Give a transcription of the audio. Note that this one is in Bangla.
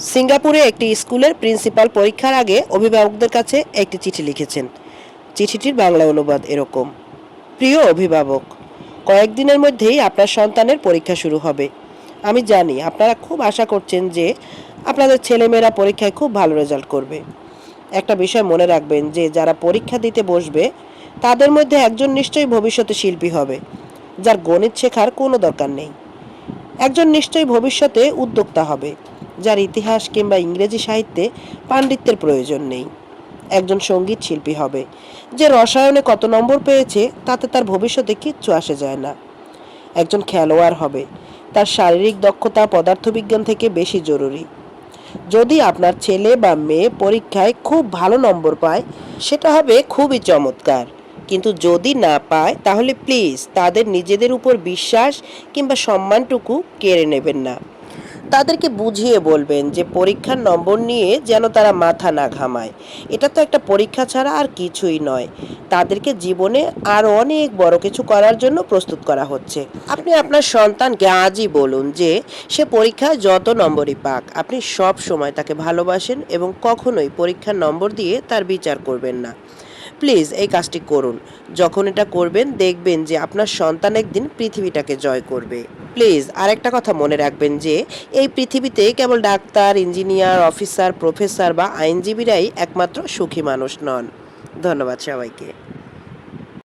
সিঙ্গাপুরে একটি স্কুলের প্রিন্সিপাল পরীক্ষার আগে অভিভাবকদের কাছে একটি চিঠি লিখেছেন। চিঠিটির বাংলা অনুবাদ এরকম। প্রিয় অভিভাবক, কয়েকদিনের মধ্যেই আপনার সন্তানের পরীক্ষা শুরু হবে। আমি জানি আপনারা খুব আশা করছেন যে আপনাদের ছেলেমেয়েরা পরীক্ষায় খুব ভালো রেজাল্ট করবে। একটা বিষয় মনে রাখবেন যে, যারা পরীক্ষা দিতে বসবে, তাদের মধ্যে একজন নিশ্চয়ই ভবিষ্যতে শিল্পী হবে, যার গণিত শেখার কোনো দরকার নেই। একজন নিশ্চয়ই ভবিষ্যতে উদ্যোক্তা হবে। যার ইতিহাস কিংবা ইংরেজি সাহিত্যে পাণ্ডিত্যের প্রয়োজন নেই। একজন সংগীত শিল্পী হবে, যে রসায়নে কত নম্বর পেয়েছে তাতে তার ভবিষ্যতে কিচ্ছু আসে যায় না। একজন খেলোয়াড় হবে, তার শারীরিক দক্ষতা, পদার্থবিজ্ঞান থেকে বেশি জরুরি। যদি আপনার ছেলে বা মেয়ে পরীক্ষায় খুব ভালো নম্বর পায়, সেটা হবে খুবই চমৎকার। কিন্তু যদি না পায়, তাহলে প্লিজ তাদের নিজেদের উপর বিশ্বাস কিংবা সম্মানটুকু কেড়ে নেবেন না। তাদেরকে বুঝিয়ে বলবেন যে পরীক্ষার নম্বর নিয়ে যেন তারা মাথা না ঘামায়। এটা তো একটা পরীক্ষা ছাড়া আর কিছুই নয়। তাদেরকে জীবনে আরও অনেক বড় কিছু করার জন্য প্রস্তুত করা হচ্ছে। আপনি আপনার সন্তানকে আজই বলুন যে সে পরীক্ষায় যত নম্বরই পাক, আপনি সব সময় তাকে ভালোবাসেন এবং কখনোই পরীক্ষার নম্বর দিয়ে তার বিচার করবেন না। প্লিজ, এই কাজটি করুন। যখন এটা করবেন, দেখবেন যে আপনার সন্তান একদিন পৃথিবীটাকে জয় করবে। প্লিজ আরেকটা কথা মনে রাখবেন যে এই পৃথিবীতে কেবল ডাক্তার, ইঞ্জিনিয়ার, অফিসার, প্রফেসর বা আইনজীবীরাই একমাত্র সুখী মানুষ নন। ধন্যবাদ সবাইকে।